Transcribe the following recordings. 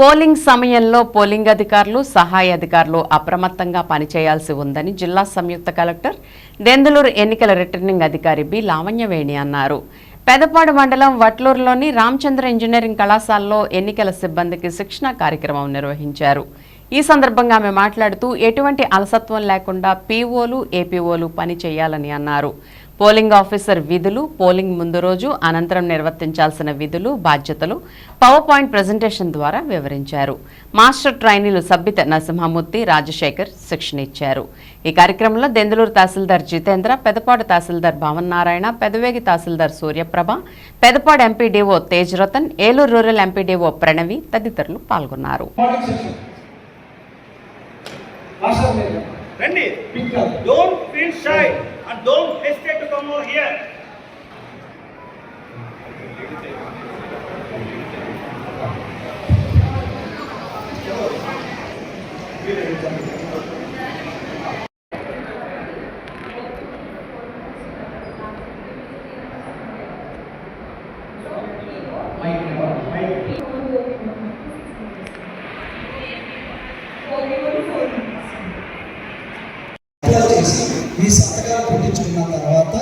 Polling సమయంలో polling అధికారులు సహాయ అధికారులు అప్రమత్తంగా పనిచేయాల్సి ఉందని జిల్లా సంయుక్త కలెక్టర్ దెందులూరు ఎన్నికల రిటర్నింగ్ అధికారి బి లావణ్యవేణి అన్నారు. పెదపాడు మండలం వట్లూరులోని రామచంద్ర ఇంజనీరింగ్ కళాశాలలో ఎన్నికల సిబ్బందికి శిక్షణ కార్యక్రమం నిర్వహించారు. ఈ సందర్భంగా ఆమె మాట్లాడుతూ ఎటువంటి అలసత్వం లేకుండా పీఓలు ఏపీఓలు పని చేయాలని అన్నారు. పోలింగ్ ఆఫీసర్ విధులు పోలింగ్ ముందు రోజు అనంతరం నిర్వర్తించాల్సిన విధులు బాధ్యతలు పవర్ పాయింట్ ప్రజెంటేషన్ ద్వారా వివరించారు. మాస్టర్ ట్రైనీలు సభ్యత నరసింహమూర్తి రాజశేఖర్ శిక్షణ ఇచ్చారు. ఈ కార్యక్రమంలో దెందులూరు తహసీల్దార్ జితేంద్ర పెదపాడు తహసీల్దార్ భవన్ నారాయణ పెదవేగి తహసీల్దార్ Suryaprabha Pedapadu MPDO Tej Ratan Eluru rural MPDO Pranavi తదితరులు పాల్గొన్నారు. Randy, don't feel shy and don't hesitate to come over here. Thank you. చేసి ఈ సంతకాలు పెట్టించుకున్న తర్వాత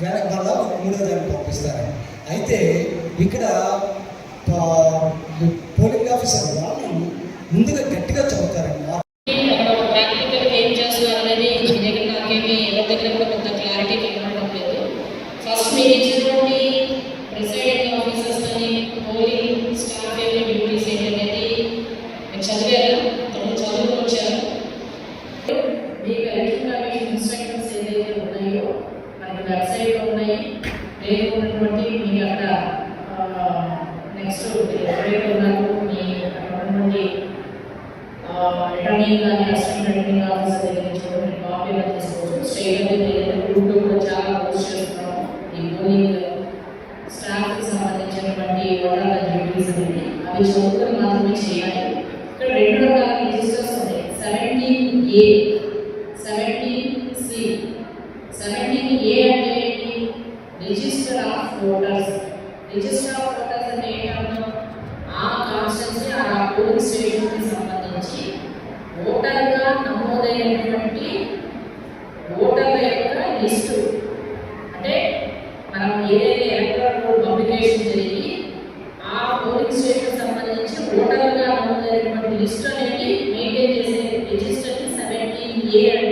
వెనక వాళ్ళ మూడో దాన్ని పంపిస్తారు. అయితే ఇక్కడ ప- పోలింగ్ ఆఫీసర్ వాళ్ళు ముందుగా గట్టిగా చదువుతారండి అక్కడ ఏం చేస్తున్నారు అనేది మీ దగ్గర నాకేమి ఎవరి దగ్గర కూడా కొంత క్లారిటీ కనబడడం లేదు ఫస్ట్ మీరు ఇచ్చినటువంటి ప్రిసైడింగ్ ఆఫీసర్స్ అని పోలింగ్ స్టాఫ్ ఏమి డ్యూటీస్ ఏంటి అనేది మీరు చదివారు తను చదువుకు వచ్చారు మనకి వెబ్సైట్లో ఉన్నాయి. రేపు ఉన్నటువంటి మీ అక్కడ నెక్స్ట్ ఎవరైతే ఉన్నారో మీ అక్కడ ఉన్నటువంటి రిటర్నింగ్ కానీ అసిస్టెంట్ రిటర్నింగ్ ఆఫీసర్ దగ్గర నుంచి కూడా మీరు కాపీలో తీసుకోవచ్చు. స్టేట్ అనేది కూడా చాలా పోస్ట్ చేస్తున్నాం ఈ పోలింగ్ స్టాఫ్కి సంబంధించినటువంటి ఓటర్ల డ్యూటీస్ అనేది అవి చదువుకొని మాత్రమే చేయాలి. ఇక్కడ రెండు రకాల రిజిస్టర్స్ ఉన్నాయి. Seventeen A seventeen C seventeen A అంటే ఏంటి? Register of voters register of voters అంటే ఏంటంటే ఆ కాన్స్టెన్సీ ఆ పోలింగ్ స్టేషన్కి సంబంధించి ఓటర్గా నమోదైనటువంటి ఓటర్ల యొక్క లిస్టు. అంటే మనం ఏదైతే ఎలక్ట్రానిక్ రోల్ పబ్లికేషన్ జరిగి ఆ పోలింగ్ స్టేషన్ సంబంధించి ఓటర్లుగా నమోదైనటువంటి లిస్ట్ అనేది మెయింటైన్ చేసే రిజిస్టర్ని సెవెంటీన్ ఏ అంటే